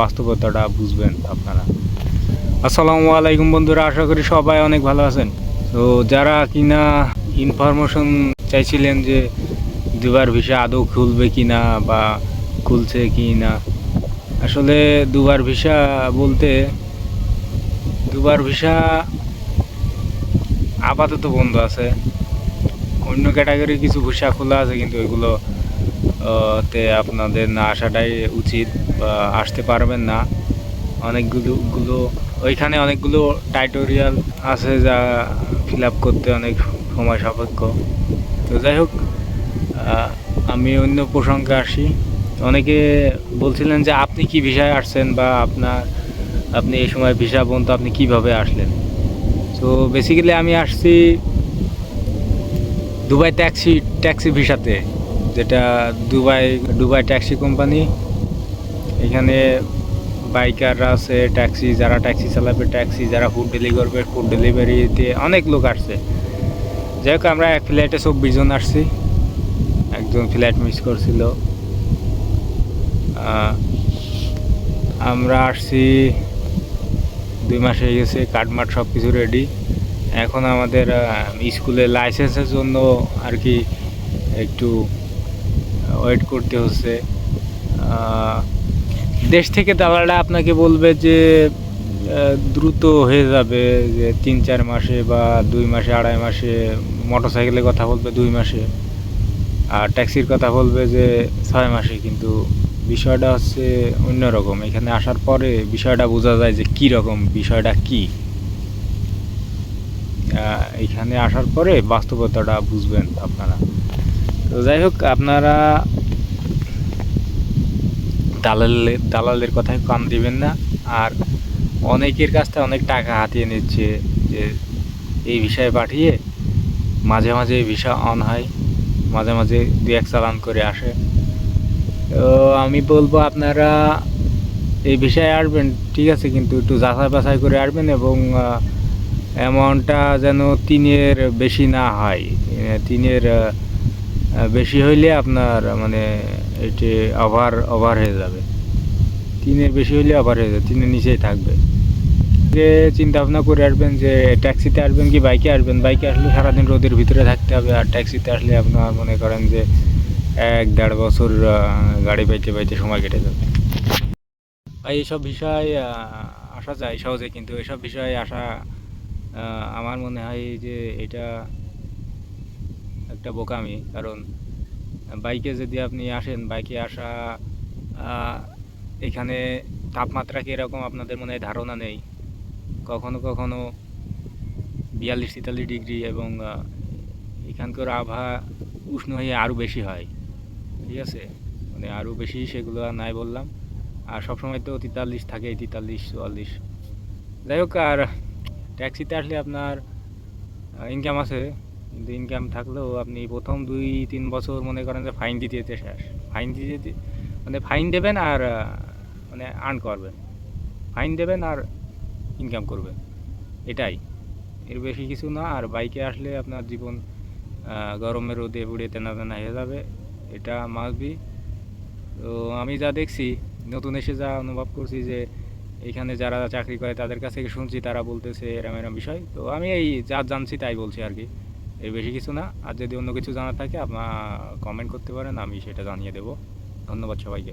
বাস্তবতাটা বুঝবেন আপনারা। আসসালামু আলাইকুম বন্ধুরা, আশা করি সবাই অনেক ভালো আছেন। তো যারা কিনা ইনফরমেশন চাইছিলেন যে দুবার ভিসা আদৌ খুলবে কি না বা খুলছে কি না আসলে দুবার ভিসা বলতে দুবার ভিসা আপাতত বন্ধ আছে। অন্য ক্যাটাগরি কিছু ভিসা খোলা আছে, কিন্তু ওইগুলো তে আপনাদের না আসাটাই উচিত। আসতে পারবেন না। অনেকগুলো, গুলো, ওইখানে অনেকগুলো টাইটোরিয়াল আছে যা ফিল আপ করতে অনেক সময় সাপেক্ষ। তো যাই হোক আমি অন্য প্রসঙ্গে আসি। অনেকে বলছিলেন যে আপনি কি ভিসায় আসছেন বা আপনার, আপনি এই সময় ভিসা বন্ধ আপনি কীভাবে আসলেন? তো বেসিক্যালি আমি আসছি দুবাই ট্যাক্সি ট্যাক্সি ভিসাতে যেটা দুবাই দুবাই ট্যাক্সি কোম্পানি এখানে বাইকাররা আছে, ট্যাক্সি, যারা ট্যাক্সি চালাবে, ট্যাক্সি, যারা ফুড ডেলিভারি করবে ফুড ডেলিভারিতে অনেক লোক আসছে। যাই হোক, আমরা এক ফ্লাইটে চব্বিশ জন আসছি। একজন ফ্লাইট মিস করছিল। আমরা আসছি, দুই মাস হয়ে গেছে কাঠমাট সব কিছু রেডি এখন আমাদের স্কুলে লাইসেন্সের জন্য আর কি একটু ওয়েট করতে হচ্ছে। দেশ থেকে দালালরা আপনাকে বলবে যে দ্রুত হয়ে যাবে, যে তিন চার মাসে বা দুই মাসে, আড়াই মাসে মোটর সাইকেলের কথা বলবে দুই মাসে। আর ট্যাক্সির কথা বলবে যে ছয় মাসে। কিন্তু বিষয়টা হচ্ছে অন্যরকম। এখানে আসার পরে বিষয়টা বোঝা যায় যে কী রকম বিষয়টা কী। এখানে আসার পরে বাস্তবতাটা বুঝবেন আপনারা। তো যাই হোক, আপনারা দালালের দালালের কথায় কান দিবেন না। আর অনেকের কাছ থেকে অনেক টাকা হাতিয়ে নিচ্ছে যে, এই বিষয়ে পাঠিয়ে মাঝে মাঝে ভিসা অন হয়, মাঝে মাঝে দু এক চালান করে আসে। তো আমি বলব আপনারা এই বিষয়ে আসবেন, ঠিক আছে, কিন্তু একটু যাচাই বাছাই করে আসবেন এবং অ্যামাউন্টটা যেন তিনের বেশি না হয়। তিনের বেশি হইলে আপনার মানে এটি ওভার ওভার হয়ে যাবে। তিনের বেশি হলে ওভার হয়ে যাবে, তিনের নিচেই থাকবে। যে চিন্তা ভাবনা করে আসবেন যে ট্যাক্সিতে আসবেন কি বাইকে আসবেন? বাইকে আসলে সারাদিন রোদের ভিতরে থাকতে হবে আর ট্যাক্সিতে আসলে আপনার মনে করেন যে এক দেড় বছর গাড়ি পাইতে পাইতে সময় কেটে যাবে। ভাই এইসব বিষয় আসা যায় সহজে, কিন্তু এসব বিষয়ে আসা আমার মনে হয় যে এটা একটা বোকামি। কারণ বাইকে যদি আপনি আসেন, বাইকে আসা এখানে তাপমাত্রা কীরকম আপনাদের মনে ধারণা নেই? কখনো কখনো বিয়াল্লিশ তেতাল্লিশ ডিগ্রি এবং এখানকার আবহাওয়া উষ্ণ হয়ে আরও বেশি হয়। ঠিক আছে? মানে আরও বেশি সেগুলো নাই বললাম। আর সবসময় তো তেতাল্লিশ থাকে, তেতাল্লিশ, চুয়াল্লিশ। যাই হোক, আর ট্যাক্সিতে আসলে আপনার ইনকাম আছে। কিন্তু ইনকাম থাকলেও আপনি প্রথম দুই, তিন বছর মনে করেন যে ফাইন দিতে যেতে শেষ। ফাইন দিতে মানে ফাইন দেবেন আর মানে আর্ন করবেন। ফাইন দেবেন আর ইনকাম করবেন। এটাই। এর বেশি কিছু না, আর বাইকে আসলে আপনার জীবন গরমে রোদে পুড়ে তেনা তেনা হয়ে যাবে। এটা মাসবি তো আমি যা দেখছি, নতুন এসে যা অনুভব করছি যে এখানে যারা চাকরি করে তাদের কাছ থেকে শুনছি, তারা বলতেছে এরম এরম বিষয়। তো আমি এই যা জানছি তাই বলছি আর কি। এর বেশি কিছু না। আর যদি অন্য কিছু জানার থাকে, আপনার কমেন্ট করতে পারেন, আমি সেটা জানিয়ে দেবো। ধন্যবাদ সবাইকে।